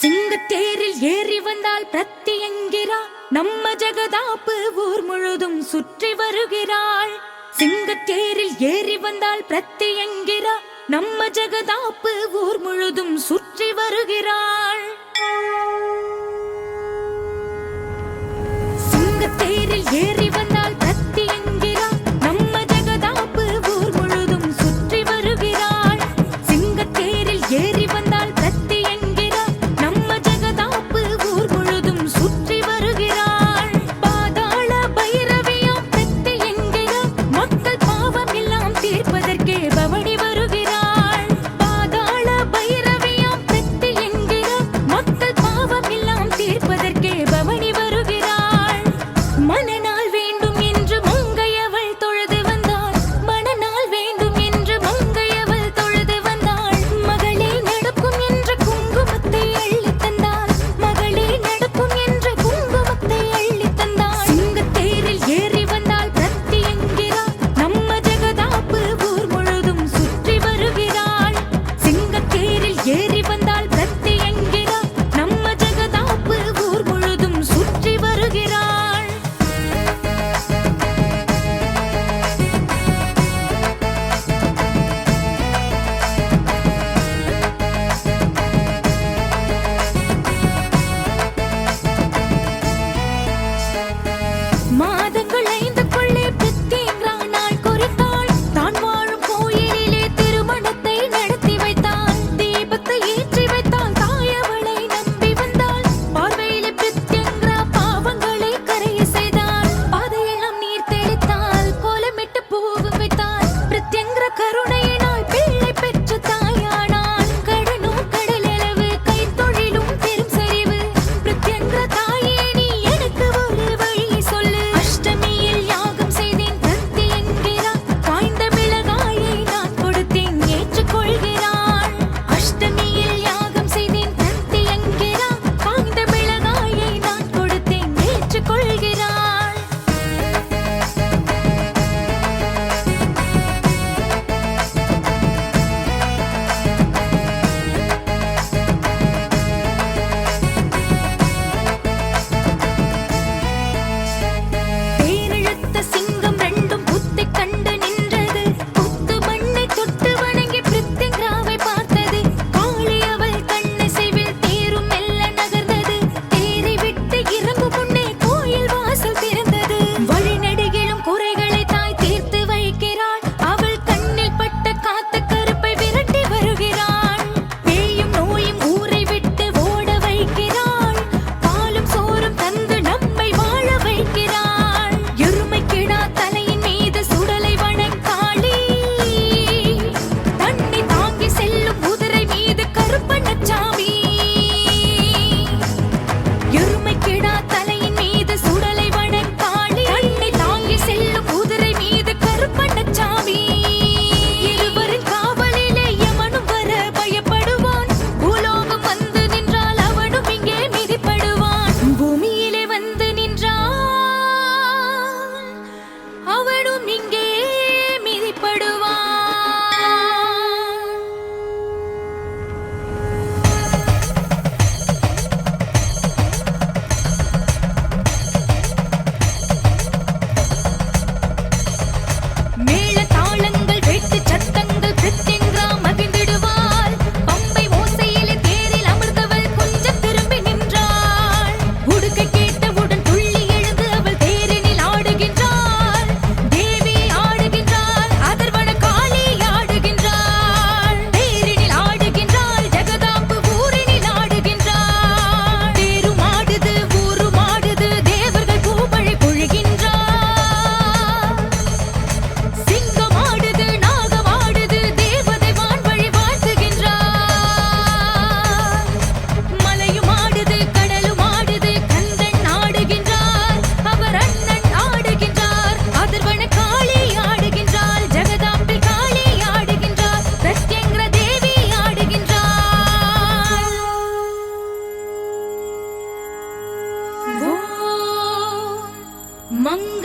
சிங்கத்தேரில் ஏறி வந்தால் பிரத்தி என்கிறாள் நம்ம ஜெகதாப்பு ஊர் முழுதும் சுற்றி வருகிறாள். சிங்கத்தேரில் ஏறி வந்தால் பிரத்தி என்கிறாள் நம்ம ஜெகதாப்பு ஊர் முழுதும் சுற்றி வருகிறாள். சிங்கத்தேரில் ஏறி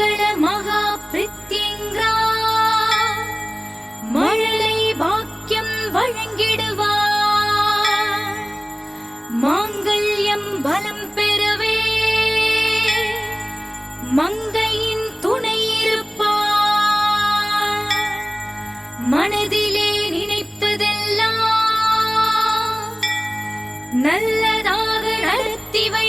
மங்கள மகா பிரித்திங்கா மழலை பாக்கியம் வழங்கிடுவார் மாங்கல்யம் பலம் பெறவே. மங்கையின் துணை இருப்பார் மனதிலே நினைப்பதெல்லாம் நல்லதாக நடத்தி வை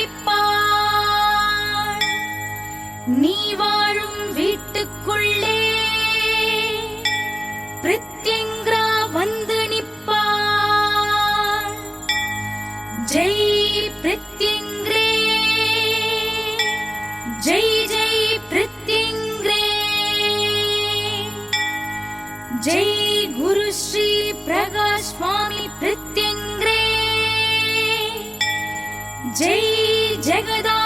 जय गुरुश्री प्रकाश स्वामी प्रत्यङ्ग्रे। जय जगदा